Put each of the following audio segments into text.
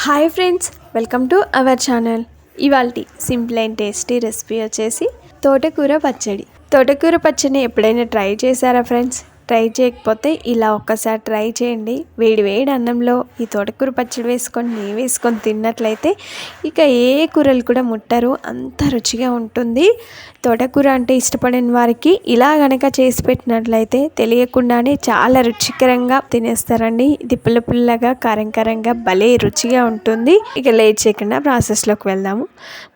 Hi friends welcome to our channel. ఇవాళ simple and tasty recipe వచ్చేసి తోటకూర పచ్చడి. తోటకూర పచ్చడిని ఎప్పుడైనా ట్రై చేశారా ఫ్రెండ్స్? ట్రై చేయకపోతే ఇలా ఒక్కసారి ట్రై చేయండి. వేడి వేడి అన్నంలో ఈ తోటకూర పచ్చడి వేసుకొని నెయ్యి వేసుకొని తిన్నట్లయితే ఇక ఏ కూరలు కూడా ముట్టరు. అంత రుచిగా ఉంటుంది. తోటకూర అంటే ఇష్టపడిన వారికి ఇలా గనక చేసి పెట్టినట్లయితే తెలియకుండానే చాలా రుచికరంగా తినేస్తారండి. ఇది పుల్ల పుల్లగా కారం కారంగా భలే రుచిగా ఉంటుంది. ఇక లేట్ చేయకుండా ప్రాసెస్లోకి వెళ్దాము.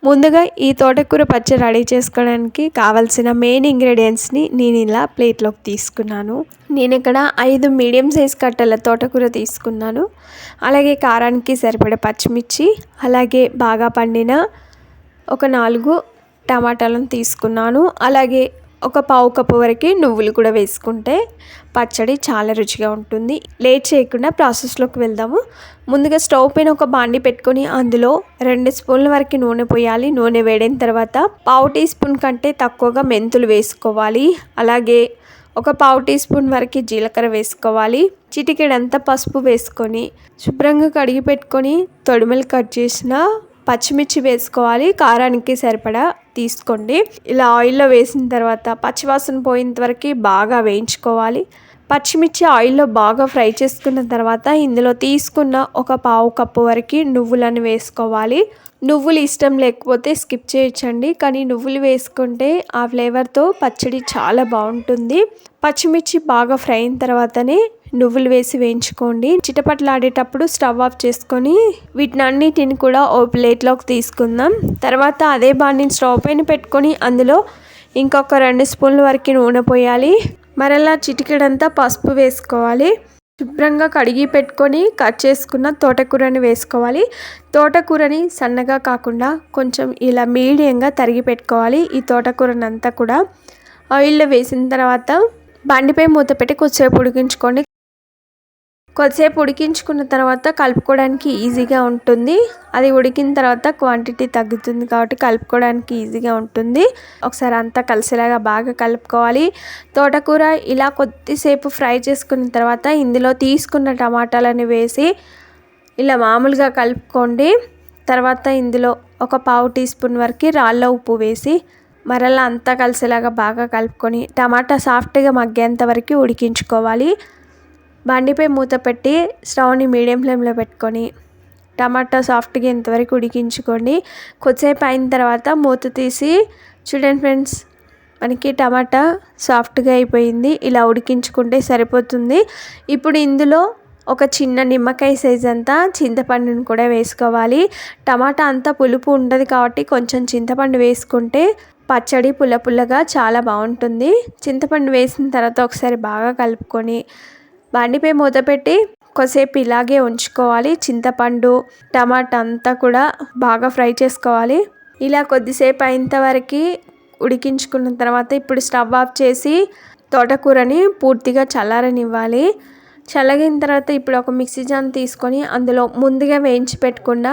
ముందుగా ఈ తోటకూర పచ్చడి రెడీ చేసుకోవడానికి కావాల్సిన మెయిన్ ఇంగ్రీడియంట్స్ని నేను ఇలా ప్లేట్లోకి తీసుకున్నాను. నేను ఇక్కడ ఐదు మీడియం సైజ్ కట్టల తోటకూర తీసుకున్నాను. అలాగే కారానికి సరిపడే పచ్చిమిర్చి అలాగే బాగా పండిన ఒక నాలుగు టమాటాలను తీసుకున్నాను. అలాగే ఒక పావు కప్పు వరకు నువ్వులు కూడా వేసుకుంటే పచ్చడి చాలా రుచిగా ఉంటుంది. లేట్ చేయకుండా ప్రాసెస్లోకి వెళ్దాము. ముందుగా స్టవ్ పైన ఒక బాండి పెట్టుకొని అందులో రెండు స్పూన్ల వరకు నూనె పోయాలి. నూనె వేడిన తర్వాత పావు టీ స్పూన్ కంటే తక్కువగా మెంతులు వేసుకోవాలి. అలాగే ఒక పావు టీ స్పూన్ వరకు జీలకర్ర వేసుకోవాలి. చిటికెడంతా పసుపు వేసుకొని శుభ్రంగా కడిగి పెట్టుకొని తొడిమలు కట్ చేసిన పచ్చిమిర్చి వేసుకోవాలి. కారానికి సరిపడా తీసుకోండి. ఇలా ఆయిల్లో వేసిన తర్వాత పచ్చివాసన పోయేంత వరకు బాగా వేయించుకోవాలి. పచ్చిమిర్చి ఆయిల్లో బాగా ఫ్రై చేసుకున్న తర్వాత ఇందులో తీసుకున్న ఒక పావు కప్పు వరకు నువ్వులను వేసుకోవాలి. నువ్వులు ఇష్టం లేకపోతే స్కిప్ చేయొచ్చండి. కానీ నువ్వులు వేసుకుంటే ఆ ఫ్లేవర్తో పచ్చడి చాలా బాగుంటుంది. పచ్చిమిర్చి బాగా ఫ్రై అయిన తర్వాతనే నువ్వులు వేసి వేయించుకోండి. చిటపట్లాడేటప్పుడు స్టవ్ ఆఫ్ చేసుకొని వీటిని అన్నిటిని కూడా ఓ ప్లేట్లోకి తీసుకుందాం. తర్వాత అదే బాండిని స్టవ్ పైన పెట్టుకొని అందులో ఇంకొక రెండు స్పూన్ల వరకు నూనె పోయాలి. మరలా చిటికెడంతా పసుపు వేసుకోవాలి. శుభ్రంగా కడిగి పెట్టుకొని కట్ చేసుకున్న తోటకూరని వేసుకోవాలి. తోటకూరని సన్నగా కాకుండా కొంచెం ఇలా మీడియంగా తరిగి పెట్టుకోవాలి. ఈ తోటకూరని అంతా కూడా ఆయిల్లో వేసిన తర్వాత బండిపై మూత పెట్టి కొద్దిసేపు ఉడికించుకోండి కొద్దిసేపు ఉడికించుకున్న తర్వాత కలుపుకోవడానికి ఈజీగా ఉంటుంది. అది ఉడికిన తర్వాత క్వాంటిటీ తగ్గుతుంది కాబట్టి కలుపుకోవడానికి ఈజీగా ఉంటుంది. ఒకసారి అంతా కలిసేలాగా బాగా కలుపుకోవాలి. తోటకూర ఇలా కొద్దిసేపు ఫ్రై చేసుకున్న తర్వాత ఇందులో తీసుకున్న టమాటాలని వేసి ఇలా మామూలుగా కలుపుకోండి. తర్వాత ఇందులో ఒక పావు టీ స్పూన్ వరకు రాళ్ళ ఉప్పు వేసి మరలా అంతా కలిసేలాగా బాగా కలుపుకొని టమాటా సాఫ్ట్గా మగ్గేంత వరకు ఉడికించుకోవాలి. బండిపై మూత పెట్టి స్టవ్ని మీడియం ఫ్లేమ్లో పెట్టుకొని టమాటా సాఫ్ట్గా ఇంతవరకు ఉడికించుకోండి కొద్దిసేపు అయిన తర్వాత మూత తీసి చూడండి ఫ్రెండ్స్ మనకి టమాటా సాఫ్ట్గా అయిపోయింది ఇలా ఉడికించుకుంటే సరిపోతుంది. ఇప్పుడు ఇందులో ఒక చిన్న నిమ్మకాయ సైజ్ అంతా చింతపండుని కూడా వేసుకోవాలి. టమాటా అంతా పులుపు ఉండదు కాబట్టి కొంచెం చింతపండు వేసుకుంటే పచ్చడి పుల్ల పుల్లగా చాలా బాగుంటుంది. చింతపండు వేసిన తర్వాత ఒకసారి బాగా కలుపుకొని బండిపై మూత పెట్టి కొద్దిసేపు ఇలాగే ఉంచుకోవాలి. చింతపండు టమాటా అంతా కూడా బాగా ఫ్రై చేసుకోవాలి. ఇలా కొద్దిసేపు అయినంతవరకు ఉడికించుకున్న తర్వాత ఇప్పుడు స్టవ్ ఆఫ్ చేసి తోటకూరని పూర్తిగా చల్లారనివ్వాలి. చల్లగిన తర్వాత ఇప్పుడు ఒక మిక్సీ జాన్ తీసుకొని అందులో ముందుగా వేయించి పెట్టుకున్న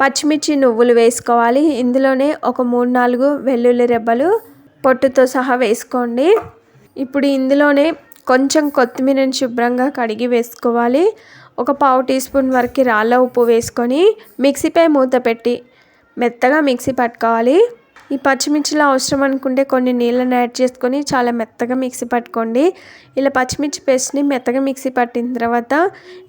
పచ్చిమిర్చి నువ్వులు వేసుకోవాలి. ఇందులోనే ఒక మూడు నాలుగు వెల్లుల్లి రెబ్బలు పొట్టుతో సహా వేసుకోండి. ఇప్పుడు ఇందులోనే కొంచెం కొత్తిమీరని శుభ్రంగా కడిగి వేసుకోవాలి. ఒక పావు టీ స్పూన్ వరకు రాళ్ళ ఉప్పు వేసుకొని మిక్సీపై మూత పెట్టి మెత్తగా మిక్సీ పట్టుకోవాలి. ఈ పచ్చిమిర్చిలో అవసరం అనుకుంటే కొన్ని నీళ్ళని యాడ్ చేసుకొని చాలా మెత్తగా మిక్సీ పట్టుకోండి. ఇలా పచ్చిమిర్చి పేస్ట్ని మెత్తగా మిక్సీ పట్టిన తర్వాత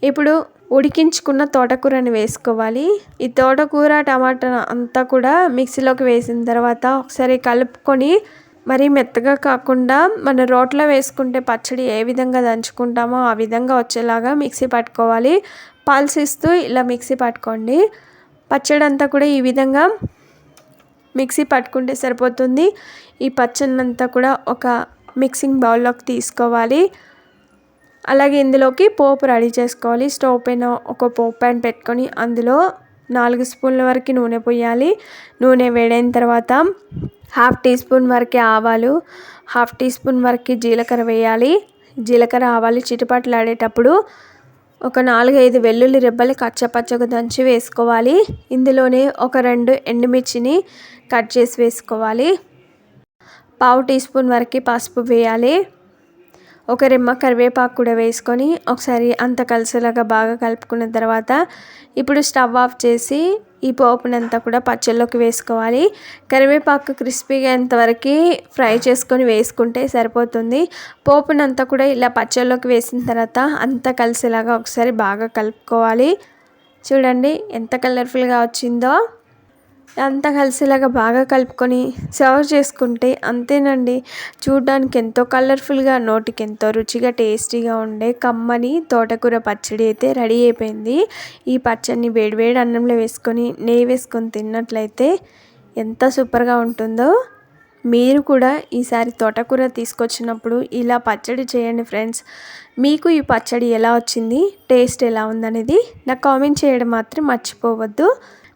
ఇప్పుడు ఉడికించుకున్న తోటకూరని వేసుకోవాలి. ఈ తోటకూర టమాటా అంతా కూడా మిక్సీలోకి వేసిన తర్వాత ఒకసారి కలుపుకొని మరి మెత్తగా కాకుండా మన రోట్లో వేసుకుంటే పచ్చడి ఏ విధంగా దంచుకుంటామో ఆ విధంగా వచ్చేలాగా మిక్సీ పట్టుకోవాలి. పల్సిస్తూ ఇలా మిక్సీ పట్టుకోండి. పచ్చడి అంతా కూడా ఈ విధంగా మిక్సీ పట్టుకుంటే సరిపోతుంది. ఈ పచ్చడి అంతా కూడా ఒక మిక్సింగ్ బౌల్లోకి తీసుకోవాలి. అలాగే ఇందులోకి పోపు రెడీ చేసుకోవాలి. స్టవ్ పైన ఒక పోపు ప్యాన్ పెట్టుకొని అందులో నాలుగు స్పూన్ల వరకు నూనె పోయాలి. నూనె వేడైన తర్వాత హాఫ్ టీ స్పూన్ వరకు ఆవాలు హాఫ్ టీ స్పూన్ వరకు జీలకర్ర వేయాలి. జీలకర్ర ఆవాలు చిటపట్లాడేటప్పుడు ఒక నాలుగైదు వెల్లుల్లి రెబ్బలు కచ్చపచ్చగా దంచి వేసుకోవాలి. ఇందులోనే ఒక రెండు ఎండుమిర్చిని కట్ చేసి వేసుకోవాలి. పావు టీ స్పూన్ వరకు పసుపు వేయాలి. ఒక రెమ్మ కరివేపాకు కూడా వేసుకొని ఒకసారి అంత కలిసేలాగా బాగా కలుపుకున్న తర్వాత ఇప్పుడు స్టవ్ ఆఫ్ చేసి ఈ పోపునంతా కూడా పచ్చళ్ళలోకి వేసుకోవాలి. కరివేపాకు క్రిస్పీగా ఎంతవరకు ఫ్రై చేసుకొని వేసుకుంటే సరిపోతుంది. పోపునంతా కూడా ఇలా పచ్చళ్ళలోకి వేసిన తర్వాత అంతా కలిసేలాగా ఒకసారి బాగా కలుపుకోవాలి. చూడండి ఎంత కలర్ఫుల్గా వచ్చిందో. అంతా కలిసేలాగా బాగా కలుపుకొని సర్వ్ చేసుకుంటే అంతేనండి. చూడడానికి ఎంతో కలర్ఫుల్గా నోటికి ఎంతో రుచిగా టేస్టీగా ఉండే కమ్మని తోటకూర పచ్చడి అయితే రెడీ అయిపోయింది. ఈ పచ్చడిని వేడివేడి అన్నంలో వేసుకొని నెయ్యి వేసుకొని తిన్నట్లయితే ఎంత సూపర్గా ఉంటుందో. మీరు కూడా ఈసారి తోటకూర తీసుకొచ్చినప్పుడు ఇలా పచ్చడి చేయండి ఫ్రెండ్స్. మీకు ఈ పచ్చడి ఎలా వచ్చింది టేస్ట్ ఎలా ఉందనేది నాకు కామెంట్ చేయడం మాత్రం మర్చిపోవద్దు.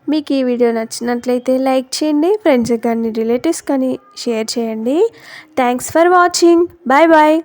మీకు ఈ వీడియో నచ్చినట్లయితే లైక్ చేయండి ఫ్రెండ్స్ కానీ రిలేటివ్స్ కానీ షేర్ చేయండి. Thanks for watching bye bye